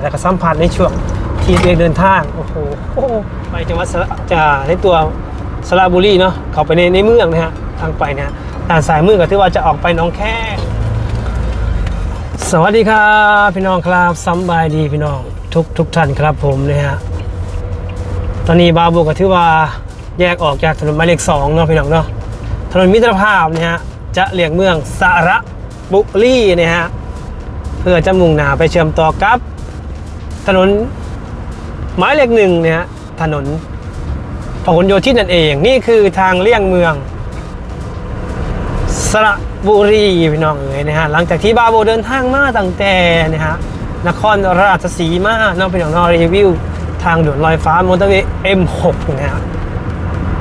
แล้วก็สัมผัสในช่วงที่เองเดินทางโอ้โหไปจังหวัดสระจะในตัวสระบุรีเนาะเข้าไปในในเมืองนะฮะทางไปเนะฮะด้านสายมือก็ถือว่าจะออกไปน้องแค่สวัสดีครับพี่น้องครับสบายดีพี่น้องทุกทุกท่านครับผมนะฮะตอนนี้บาบูก็ถือว่าแยกออกจากถนนหมายเลขสองเนาะพี่น้องเนาะถนนมิตรภาพนะฮะจะเลี่ยงเมืองสระบุรีนะฮะเพื่อจะมุ่งหน้าไปเชื่อมต่อกับ ถนนหมายเลขหนึ่งเนี่ยถนนพหลโยธินนั่นเอง นี่คือทางเลี่ยงเมือง สระบุรีพี่น้องเอ๋ยนะฮะหลังจากที่บาโบเดินทางมาตั้งแต่นะฮะนครราชสีมาน้องพี่น้องนอรีวิว ทางด่วนลอยฟ้ามอเตอร์เวย์ M6 นะฮะ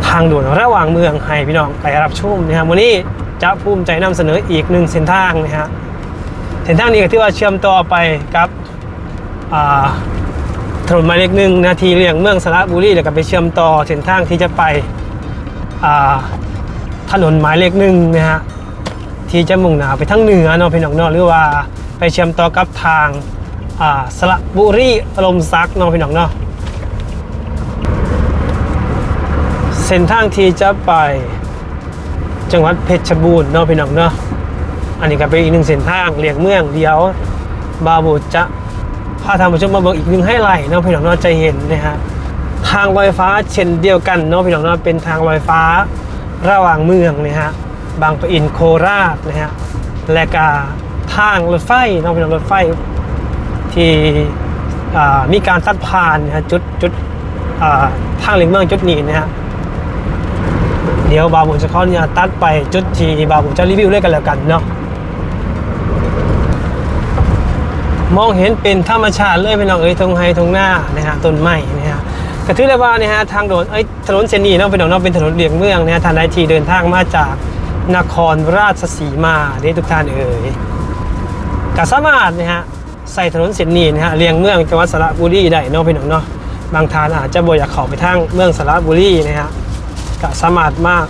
ทางด่วนระหว่างเมืองให้พี่น้องไปรับชมนะฮะวันนี้จะภูมิใจนำเสนออีกหนึ่งเส้นทางนะฮะเส้นทางนี้ก็ที่ว่าเชื่อมต่อไปกับ ถนนหมายเลขหนึ่งนาทีเลี่ยงเมืองสระบุรีแล้วก็ไปเชื่อมต่อเส้นทางที่จะไปถนนหมายเลขหนึ่งนะฮะที่จะมุ่งหน้าไปทั้งเหนือเนาะพี่น้องเนาะหรือว่าไปเชื่อมต่อกับทางาสระบุรีลมซักเนาะพี่น้องเนาะเส้นทางที่จะไปจังหวัดเพชรบูรณ์เนาะพี่น้องเนาะอันนี้ก็เป็นอีกหนึ่งเส้นทางเลียงเมืองเดียว บาบูจะาทางผู้ชมมาเบิ่งอีกหนึ่งให้ไลท์เนาะพี่น้องเนาะจะเห็นนะฮะทางลอยฟ้าเช่นเดียวกันเนาะพี่น้องเนาะเป็นทางลอยฟ้าระหว่างเมืองนะฮะบางปะอินโคราชนะฮะและก็ทางรถไฟเน้องเป็นรถไฟที่มีการตัดผ่านนะฮะจุดจุดทางเลียงเมืองจุดนี้นะฮะเดี๋ยวบาบุญจะขออนุญาตตัดไปจุดที่บาบุญจะรีวิวเลยกันแล้วกันเนาะ มองเห็นเป็นธรรมชาติเลยเป็นน้องเอ้ยทงไฮทงหน้านะฮะต้นไม้นะฮะกระทือได้ว่านี่ยฮะทางโดนเอ้ยถนนเส้นนี้เนาะเป็นถนนเป็นถนนเลี่ยงเมืองนี่ยทางไอทีเดินทางมาจากนครราชสีมาเด้ทุกท่านเอ่ยก็สามารถนะฮะใส่ถนนเส้นนี้นะฮะเลี่ยงเมืองจังหวัดสระบุรีได้เนาะพี่น้องเนาะบางทานอาจจะบ่อยากเข้าไปทางเมืองสระบุรีนะฮะก็สามารถมาก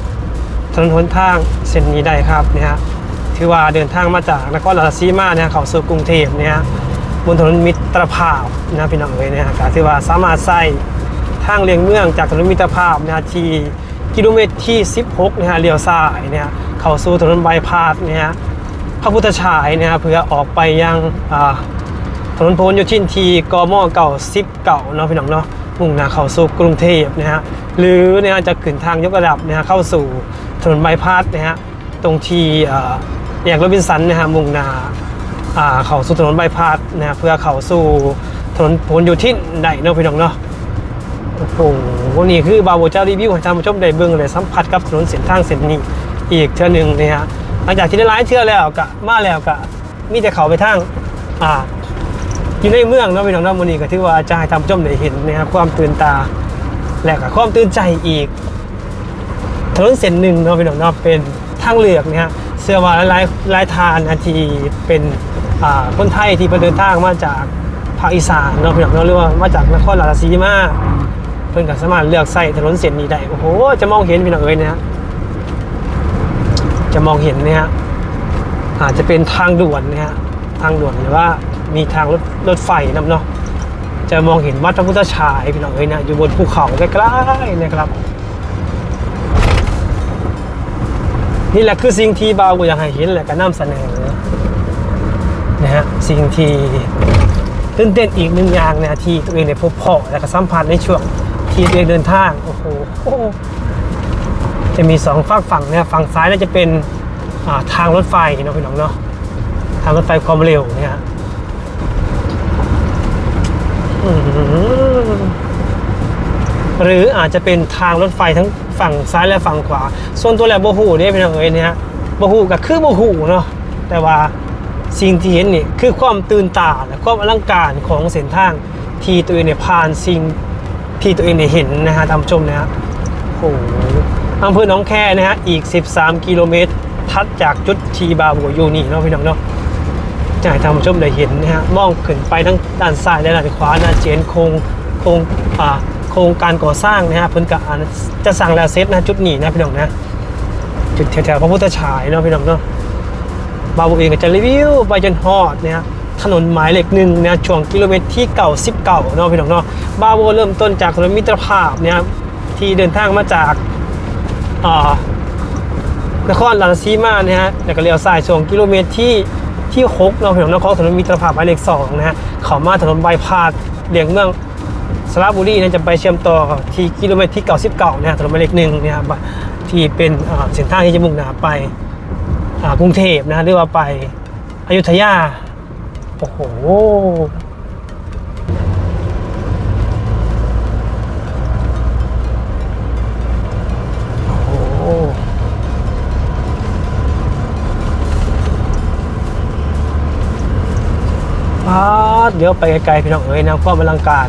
ถนนหนทางเส้นนี้ได้ครับนะฮะถือว่าเดินทางมาจากนครราชสีมาเนี่ยเขาสู่กรุงเทพเนี่ย บนถนนมิตรภาพนะพี่น้องเอ๋ยเนี่ยฮะก็ถือว่าสามารถใส่ทางเลียงเมืองจากถนนมิตรภาพนะฮะที่กิโลเมตรที่ 16นะฮะเลี้ยวซ้ายเนี่ยฮะเข้าสู่ถนนบายพาสเนี่ยฮะพระพุทธฉายเนี่ยฮะเพื่อออกไปยังถนนพหลโยธินทีกมเก่า10เก่าเนาะพี่น้องเนาะมุ่งหน้าเข้าสู่กรุงเทพนะฮะหรือเนี่ยฮะจะขึ้นทางยกระดับนะฮะเข้าสู่ถนนบายพาสนะฮะตรงที่อ่าแยกโรบินสันนะฮะมุ่งหน้า เข้าสู่ถนนบายพาสนะฮะเพื่อเข้าสู่ถนนพหลโยธินได้เนาะพี่น้องเนาะโอ้โหนี่คือบาโบเจ้ารีวิวให้ท่านผู้ชมได้เบิ่งเลยสัมผัสกับถนนเส้นทางเส้นนี้อีกเทื่อหนึ่งนะฮะหลังจากที่ได้หลายเทื่อแล้วก็มาแล้วก็มีแต่เขาไปทางอ่าอยู่ในเมืองเนาะพี่น้องเนาะมื้อนี้ก็ถือว่าจะให้ท่านผู้ชมได้เห็นนะฮะความตื่นตาและก็ความตื่นใจอีกถนนเส้นหนึ่งเนาะพี่น้องเนาะเป็นทางเลือกนะฮะเสื้อว่าหลายหลายทานนะที่เป็น คนไทยที่เดินทางมาจากภาคอีสานเนาะพี่น้องเนาะหรือว่ามาจากนครราชสีมาเพิ่นก็สามารถเลือกใส่ถนนเส้นนี้ได้โอ้โหจะมองเห็นพี่น้องเอ้ยนะจะมองเห็นเนี่ยฮะอาจจะเป็นทางด่วนนะฮะทางด่วนหรือว่ามีทางรถรถไฟนํเนาะจะมองเห็นวัดพระพุทธฉายพี่น้องเอ้ยนะอยู่บนภูเขาใกล้ๆนะครับนี่แหละคือสิ่งที่บาวอยากให้เห็นแหละก็นำเสนอ นะฮะสิ่งที่ตื่นเต้นอีกหนึ่งอย่างนะที่ตัวเองได้พบเพาและก็สัมผัสในช่วงที่ตัวเองเดินทางโอ้โหจะมีสองฝากฝั่งเนี่ยฝั่งซ้ายน่าจะเป็นาทางรถไฟเนาะพี่น้องเนาะทางรถไฟความเร็วเนี่ยฮะหรืออาจจะเป็นทางรถไฟทั้งฝั่งซ้ายและฝั่งขวา ส่วนตัวแหละโบหูเนี่ยเป็นองเอ้ยเนี่ยโบหูกับคือโบหูเนาะแต่ว่า สิ่งที่เห็นนี่คือความตื่นตาและความอลังการของเส้นทางที่ตัวเองเนี่ยผ่านสิ่งที่ตัวเองเนี่ยเห็นนะฮะท่านผู้ชมนะฮะโอ้โหอำเภอหนองแคนะฮะอีก 13 กิโลเมตร ทัดจากจุดทีบาบัวยูนี่เนาะพี่น้องเนาะจะให้ท่านผู้ชมได้เห็นนะฮะมองขึ้นไปทั้งด้านซ้ายและด้านขวานะเจนโครงโครงอ่าโครงการก่อสร้างนะฮะเพิ่นก็อ่าจะสั่งแล้วเซตนะจุดนี้นะพี่น้องนะจุดแถวๆพระพุทธฉายเนาะพี่น้องเนาะ บาวเองก็จะรีวิวไปจนฮอดนะฮะถนนหมายเลขหนึ่งนะช่วงกิโลเมตรที่เก่าสิบเก่าเนาะพี่น้องเนาะบาโวเริ่มต้นจากถนนมิตรภาพเนี่ยที่เดินทางมาจากอ่านครราชสีมานะฮะแล้วก็เลี้ยวซ้ายช่วงกิโลเมตรที่ที่หกเนาะพี่น้องเนาะของถนนมิตรภาพหมายเลขสองนะฮะเข้ามาถนนบายพาสเลี่ยงเมืองสระบุรีนี่ยจะไปเชื่อมต่อที่กิโลเมตรที่เก่าสิบเก่านะฮะถนนหมายเลขหนึ่งเนี่ยครับที่เป็นเส้นทางที่จะมุ่งหน้าไปากรุงเทพนะหรือว่าไปอยุธยา โอ้โหโอ้โหปาเดี๋ยวไปไกลๆพี่น้องเอ้ยนะความอลังการ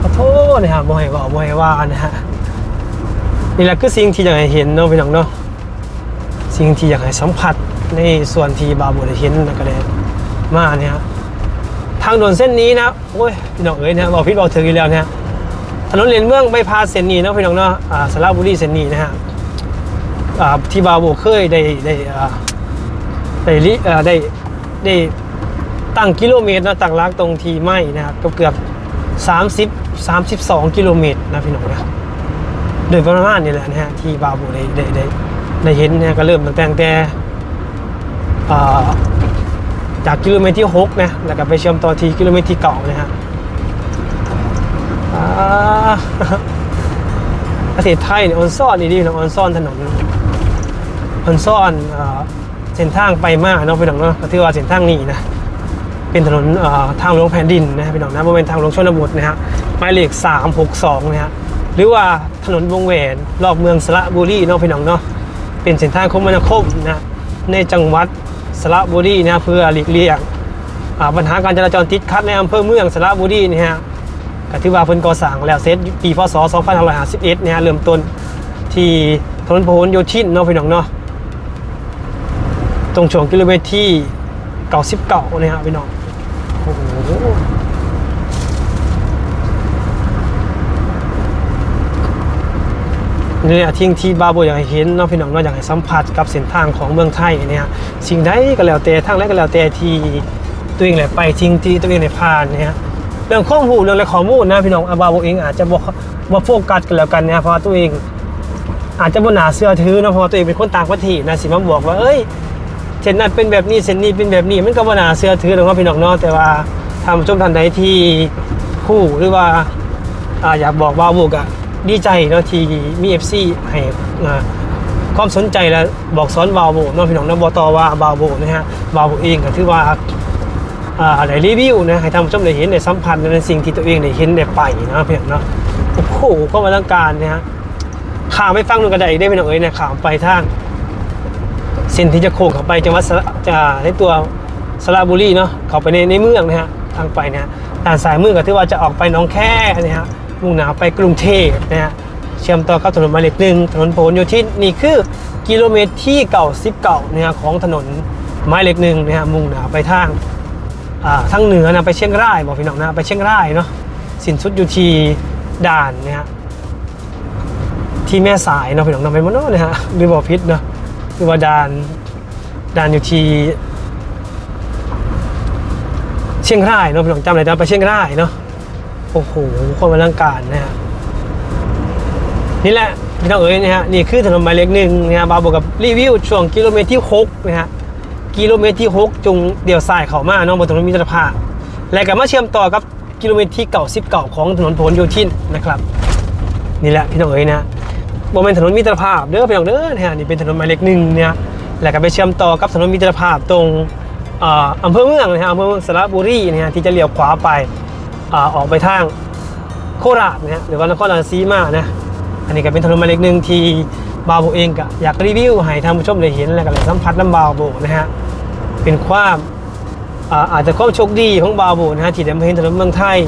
ขอโทษนะครับบ่ให้ว่าบ่ให้ว่านะฮะนี่แหละคือสิ่งที่อยากให้เห็นเนาะพี่น้องเนาะ สิ่งที่อยากให้สัมผัสในส่วนที่บาบูได้เห็นนะก็เลยมาเนี่ยฮะทางด่วนเส้นนี้นะโอ้ยพี่น้องเอ้ยนะบอกพี่บอกถึงอีกแล้วเนี่ยถนนเลนเมืองไม่พาเส้นนี้นะพี่น้องเนาะอ่าสระบุรีเส้นนี้นะฮะอ่าที่บาบูเคยได้ได้อ่าได้ลิอ่าได้ได้ตั้งกิโลเมตรนะตั้งรักตรงทีไม่นะครับก็เกือบ30 32 กิโลเมตรนะพี่น้องนะโดยประมาณนี่แหละนะฮะที่บาบูได้ได้ ได้เห็นนะก็เริ่มตั้งแต่ตั้งแต่อ่าจากกิโลเมตรที่ 6 นะ แล้วก็ไปเชื่อมต่อที่กิโลเมตรที่เก่านะฮะอ่าประเทศไทยเนี่ยออนซ่อนนี่ดีนะออนซ่อนถนนออนซ่อนเส้นทางไปมาเนาะพี่น้องเนาะก็ถือว่าเส้นทางนี้นะเป็นถนนอ่อทางหลวงแผ่นดินนะพี่น้องนะบริเวณทางหลวงชนบทนะฮะหมายเลข362นะฮะหรือว่าถนนวงแหวนรอบเมืองสระบุรีเนาะพี่น้องเนาะ เป็นเส้นทางคมนาคมนะในจังหวัดสระบุรีนะเพื่อหลีกเลี่ยงปัญหาการจราจรติดขัดในอำเภอเมืองสระบุรีนี่ฮะก็ถือว่าเพิ่นก่อสร้างแล้วเสร็จปีพศ 2551นะฮะเริ่มต้นที่ถนนพหลโยธินเนาะพี่น้องเนาะตรงช่วงกิโลเมตรที่ 99นะฮะพี่น้องโอ้โห เนี่แหละทิ้งที่บาโบอยากให้เห็นเนาะพี่น้องเนาะอยากให้สัมผัสกับเส้นทางของเมืองไทยเนี่ยสิ่งใดก็แล้วแต่ทางใดก็แล้วแต่ที่ตัวเองแหละไปทิ้งที่ตัวเองได้ผ่านเนี่ยเรื่องข้อมูลเรื่องอะไรข้อมูลนะพี่น้องอาบาโบเองอาจจะบอกว่าโฟกัสกันแล้วกันเนี่ยเพราะว่าตัวเองอาจจะบนหนาเสื้อถือเนาะเพราะว่าตัวเองเป็นคนต่างประเทศนะสิมาบอกว่าเอ้ยเส้นนั้นเป็นแบบนี้เส้นนี้เป็นแบบนี้มันก็บ่นาเชื่อถือหรอว่าพี่น้องเนาะแต่ว่าทางผู้ชมท่านใดที่คู่หรือว่าอ่าอยากบอกว่าบุกอะ ดีใจเนาะที่มี FC ให้ความสนใจและบอกสอนบาวโบเนาะพี่น้องนาะบอตอว่าบาวโบนะฮะบาวโบเองก็ถือว่าอ่าได้รีวิวนะให้ท่านผู้ชมได้เห็นได้สัมผัสในสิ่งที่ตัวเองได้เห็นได้ไปนะพี่น้องเนาะโอ้โหก็มาลังการนะฮะข่าวไม่ฟังดูกระไดได้พี่น้องเอ้ยนะข่าวไปทางเส้นที่จะโค้งเข้าไปจังหวัดจะในตัวสระบุรีเนาะเข้าไปในในเมืองนะฮะทางไปนะฮะด้านซ้ายมือก็ถือว่าจะออกไปน้องแค่นะฮะ มุ่งหน้าไปกรุงเทพนะฮะเชื่อมต่อกับถนนหมายเลขหนึ่งถนนพหลโยธินนี่คือกิโลเมตรที่เก่าสิบเก่านะฮะของถนนหมายเลขหนึ่งนะฮะมุ่งหน้าไปทางอ่าทางเหนือนะไปเชียงรายบอกพี่น้องนะไปเชียงรายเนาะสินสุดอยู่ที่ด่านนะฮะที่แม่สายเนาะพี่น้องนาะไปมโนนะฮะหรือบอพิษเนาะคือว่าด่านด่านอยู่ที่เชียงรายเนาะพี่น้องจำอะไรได้ไปเชียงรายเนาะ โอ้โหความอลังการนะฮะนี่แหละพี่น้องเอ๋ยนะฮะนี่คือถนนหมายเลขหนึ่งนะฮะบาบอกกับรีวิวช่วงกิโลเมตรที่6นะฮะกิโลเมตรที่ 6 จุงเดี่ยวซ้ายเขามาเนาะบนถนนมิตรภาพและก็มาเชื่อมต่อกับกิโลเมตรที่เก่าสิบเก่าของถนนพหลโยธินนะครับ นี่แหละพี่น้องเอ๋ยนะบริเวณถนนมิตรภาพเด้อพี่น้องเด้อเนี่ยนี่เป็นถนนหมายเลขหนึ่งเนี่ยแล้วก็ไปเชื่อมต่อกับถนนมิตรภาพตรงอ่าอำเภอเมืองนะฮะอำเภอเมืองสระบุรีนะฮะที่จะเลี้ยวขวาไป อออกไปทางโคราชนะฮะหรือว่านครราชสีมานะอันนี้ก็เป็นถนนหมายเลขหนึ่งที่บาวโบเองก็อยากรีวิวให้ท่านผู้ชมได้เห็นแล้วก็ได้สัมผัสน้ำบาวโบนะฮะเป็นความอาจจะความโชคดีของบาวโบนะฮะที่ได้มาเห็นถนนเมืองไทย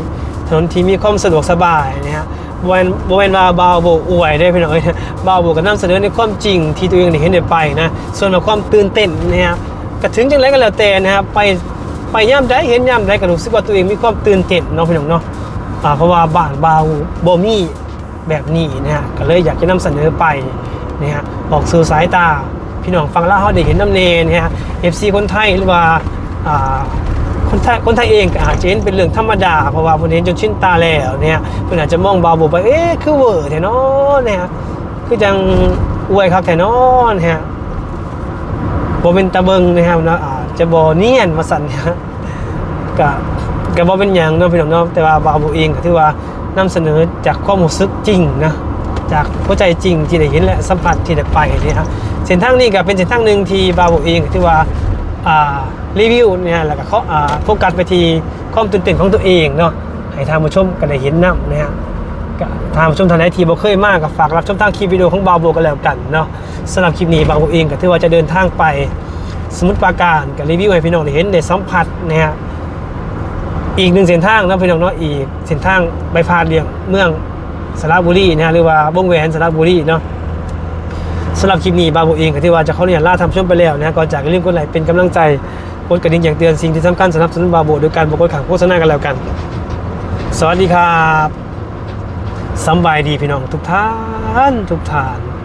ถนนที่มีความสะดวกสบายนะฮะบริเวณบริเวณว่าบาวโบอวยได้พี่น้อยบาวโบก็นำเสนอในความจริงที่ตัวเองได้เห็นได้ไปนะส่วนความตื่นเต้นนะฮะก็ถึงจังไรก็แล้วแต่นะฮะไป ไปย่ำใดเห็นย่ำใดก็รู้สึกว่าตัวเองมีความตื่นเต้นเนาะพี่น้องเนาะอ่าเพราะว่าบ้านบาวโบมี่แบบนี้นะฮะก็เลยอยากจะนำเสนอไปนะฮะออกสู่สายตาพี่น้องฟังแล้วเขาได้เห็นน้ำเนนะฮะ FC คนไทยหรือว่าอ่าไทยคนไทยเองอาจจะเห็นเป็นเรื่องธรรมดาเพราะว่าเพิ่นเห็นจนชินตาแล้วเนี่ยเพิ่นอาจจะมองบาโบไปเอ๊ะคือเวอร์แท้เนาะเนี่ยคือจังอวยครับแท้เนาะเนี่ยบ่เป็นตะเบิงนะครับนะอาจจะบ่เนียนมาสั่นนี่ย ก็ก็บ่เป็นหยังเนาะพี่น้องเนาะแต่ว่าบาวบุเองก็ถือว่านำเสนอจากความรู้สึกจริงนะจากหัวใจจริงที่ได้เห็นและสัมผัสที่ได้ไปนี่ยครับเส้นทางนี้ก็เป็นเส้นทางหนึ่งที่บาวบุเองก็ถือว่าอ่ารีวิวเนี่ยแล้วก็เขาอ่าโฟกัสไปที่ความตื่นเต้นของตัวเองเนาะให้ทางผู้ชมก็ได้เห็นนํนะฮะก็ทางผู้ชมทางไหนที่บ่เคยมากก็ฝากรับชมทางคลิปวิดีโอของบาวโบกันแล้วกันเนาะสำหรับคลิปนี้บาวโบเองก็ถือว่าจะเดินทางไป สมุทรปราการกับรีวิวให้พี่น้องได้เห็นได้สัมผัสนะฮะ อีกหนึ่งเส้นทางนะพี่น้องเนาะอีกเส้นทางใบพาดเลียงเมืองสระบุรีนะหรือว่าบงแหวนสระบุรีเนาะสำหรับคลิปนี้บาโบเองก็ถือว่าจะเขาเนี่ยล่าทำชมไปแล้วนะก่อนจากอย่าลืมกดไลค์เป็นกำลังใจกดกระดิ่งอย่างเตือนสิ่งที่สำคัญสนับสนุนบาโบโดยการบอกกดขังโฆษณากันแล้วกัน สวัสดีครับสบายดีพี่น้องทุกท่านทุกท่าน